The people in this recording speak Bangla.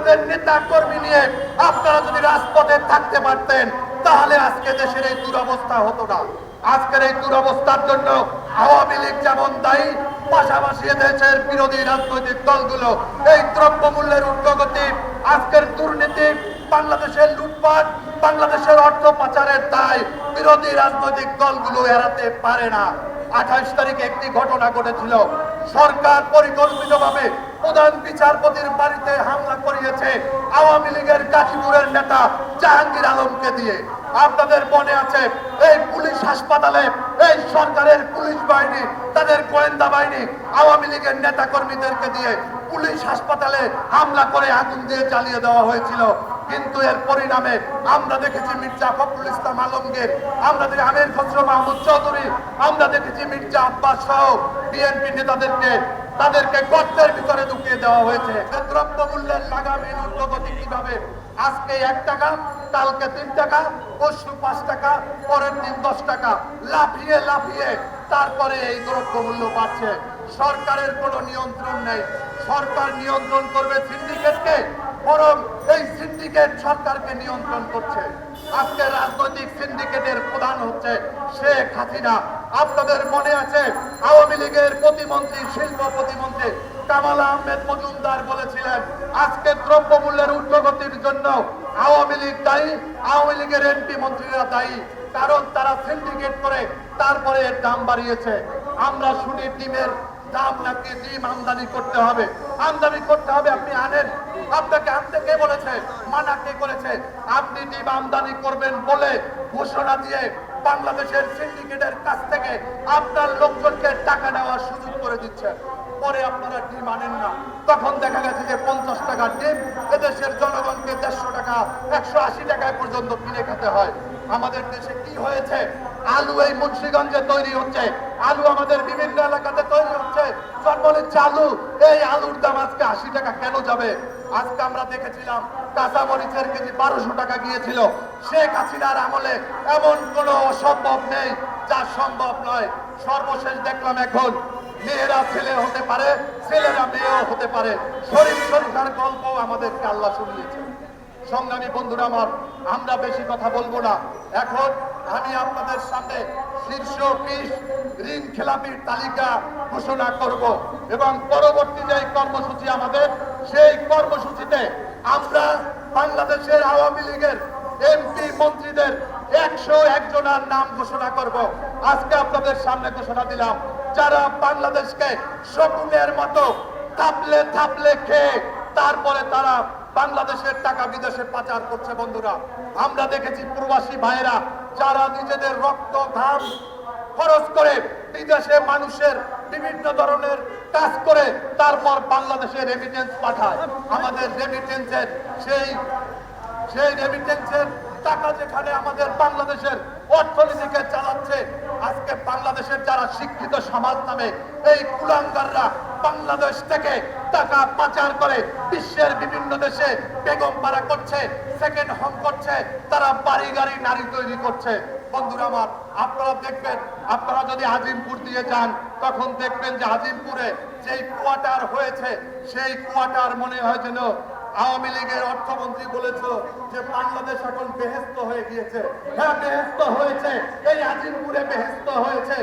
আপনাদের নেতা কর্মী নিয়ে আপনারা যদি রাজপথে থাকতে পারতেন, তাহলে আজকে দেশের এই দুরবস্থা হতো না। আজকের এই দুরবস্থার জন্য আওয়ামী লীগ যেমন দায়ী, পাশাপাশি দেশের বিরোধী রাজনৈতিক দলগুলো এই দ্রব্যমূল্যের ঊর্ধ্বগতি আজকের দুর্নীতি, বাংলাদেশের লুটপাট, বাংলাদেশের অর্থ পাচারের দায় বিরোধী রাজনৈতিক দলগুলো এড়াতে পারে না। আঠাইশ তারিখে একটি ঘটনা ঘটেছিল। সরকার পরিকল্পিতভাবে প্রধান বিচারপতির বাড়িতে হামলা করিয়েছে আওয়ামী লীগের গাজীপুরের নেতা জাহাঙ্গীর আলমকে দিয়ে। আপনাদের মনে আছে এই পুলিশ হাসপাতালে এই সরকারের পুলিশ বাহিনী, তাদের গোয়েন্দা বাহিনী আওয়ামী লীগের নেতা কর্মীদেরকে দিয়ে পুলিশ হাসপাতালে হামলা করে আগুন দিয়ে চালিয়ে দেওয়া হয়েছিল। কিন্তু এর পরিণামে আমরা দেখেছি মির্জা ফখরুল ইসলাম আলমগীর, আমরা দেখি আমির খসরু মাহমুদ চৌধুরী, আমরা দেখেছি মির্জা আব্বাস সহ বিএনপি নেতাদেরকে তাদেরকে গর্তের ভিতরে ঢুকিয়ে দেওয়া হয়েছে। দ্রব্য মূল্যের লাগামহীন ঊর্ধ্বগতি কীভাবে? আজকে এক টাকা, কালকে তিন টাকা, পরশু পাঁচ টাকা, পরের দিন দশ টাকা। লাফিয়ে লাফিয়ে তারপরে এই দ্রব্য মূল্য বাড়ছে। সরকারের কোনো নিয়ন্ত্রণ নেই। সরকার নিয়ন্ত্রণ করবে সিন্ডিকেটকে, বরং এই সিন্ডিকেট সরকারকে নিয়ন্ত্রণ করছে। আজকে রাজনৈতিক সিন্ডিকেটের প্রধান হচ্ছে শেখ হাসিনা। আপনাদের মনে আছে আওয়ামী লীগের প্রতিমন্ত্রী, শিল্প প্রতিমন্ত্রী কামাল আহমেদ মজুমদার বলেছিলেন, আজকে দ্রব্যমূল্যের উদ্যোগতির জন্য আওয়ামী লীগ দায়ী, আওয়ামী লীগের এমপি মন্ত্রীরা দায়ী। কারণ তারা সিন্ডিকেট করে তারপরে এর দাম বাড়িয়েছে। আমরা শুনি ডিমের দাম নাকি ডিম আমদানি করতে হবে, আমদানি করতে হবে, আপনি আনেন। আপনাকে আনতে কে বলেছে? মানা কে করেছে? আপনি ডিম আমদানি করবেন বলে ঘোষণা দিয়ে বাংলাদেশের সিন্ডিকেটের কাছ থেকে আপনার লোকজনকে টাকা নেওয়ার সুযোগ করে দিচ্ছেন পরে আপনারা ডিম আনেন না? তখন দেখা গেছে যে পঞ্চাশ টাকার ডিম এদেশের জনগণকে দেড়শো টাকা, একশো আশি টাকায় পর্যন্ত কিনে খেতে হয়। আমাদের দেশে কি হয়েছে? আলু এই মুন্সিগঞ্জে তৈরি হচ্ছে। আলু আমাদের বিভিন্ন এলাকাতে তৈরি হচ্ছে। জন্ম চালু, এই আলুর দাম আজকে আশি টাকা কেন যাবে? আজকে আমরা দেখেছিলাম কাঁচা মরিচের কেজি বারোশো টাকা গিয়েছিল। শেখ হাসিনার আমলে এমন কোনো অসম্ভব নেই, যা সম্ভব নয়। সর্বশেষ দেখলাম এখন মেয়েরা ছেলে হতে পারে, ছেলেরা মেয়েও হতে পারে। শরীফ শরীফার গল্প আমাদেরকে আল্লাহ শুনিয়েছে সংগ্রামী বন্ধুরা আমার, আমরা বেশি কথা বলব না। এখন আমি আপনাদের সামনে শীর্ষ বিশ ঋণ খেলাপির তালিকা ঘোষণা করব এবং পরবর্তী যে কর্মসূচি আমাদের, সেই কর্মসূচিতে আমরা বাংলাদেশের আওয়ামী লীগের এমপি মন্ত্রীদের একশো একজনের নাম ঘোষণা করব। আজকে আপনাদের সামনে ঘোষণা দিলাম, যারা বাংলাদেশকে শকুনের মতো থাপলে থাপলে খেয়ে তারপরে তারা বাংলাদেশের টাকা বিদেশে পাচার করছে বন্ধুরা। আমরা দেখেছি প্রবাসী ভাইয়েরা, যারা নিজেদের রক্ত, ঘাম খরচ করে বিদেশে মানুষের বিভিন্ন ধরনের কাজ করে তারপর বাংলাদেশে রেমিটেন্স পাঠায়। আমাদের রেমিটেন্সের সেই সেই রেমিটেন্সের টাকা যেখানে আমাদের বাংলাদেশের অর্থনীতিকে চালাচ্ছে, আজকে বাংলাদেশের যারা শিক্ষিত সমাজ নামে এই কুলাঙ্গাররা বাংলাদেশ থেকে টাকা পাচার করে বিশ্বের বিভিন্ন দেশে বেগম পাড়া করছে সেকেন্ড হোম করছে, তারা বাড়ি, গাড়ি, নারী তৈরি করছে। বন্ধুরা আমার, আপনারা দেখবেন, আপনারা যদি আজিমপুর দিয়ে যান, তখন দেখবেন যে আজিমপুরে যেই কোয়ার্টার হয়েছে, সেই কোয়ার্টার মনে হয় যেন আওয়ামী লীগের অর্থমন্ত্রী বলেছ যে বাংলাদেশ এখন বেহেস্ত হয়ে গিয়েছে। হ্যাঁ বেহেস্ত হয়েছে। এই আজিমপুরে বেহেস্ত হয়েছে।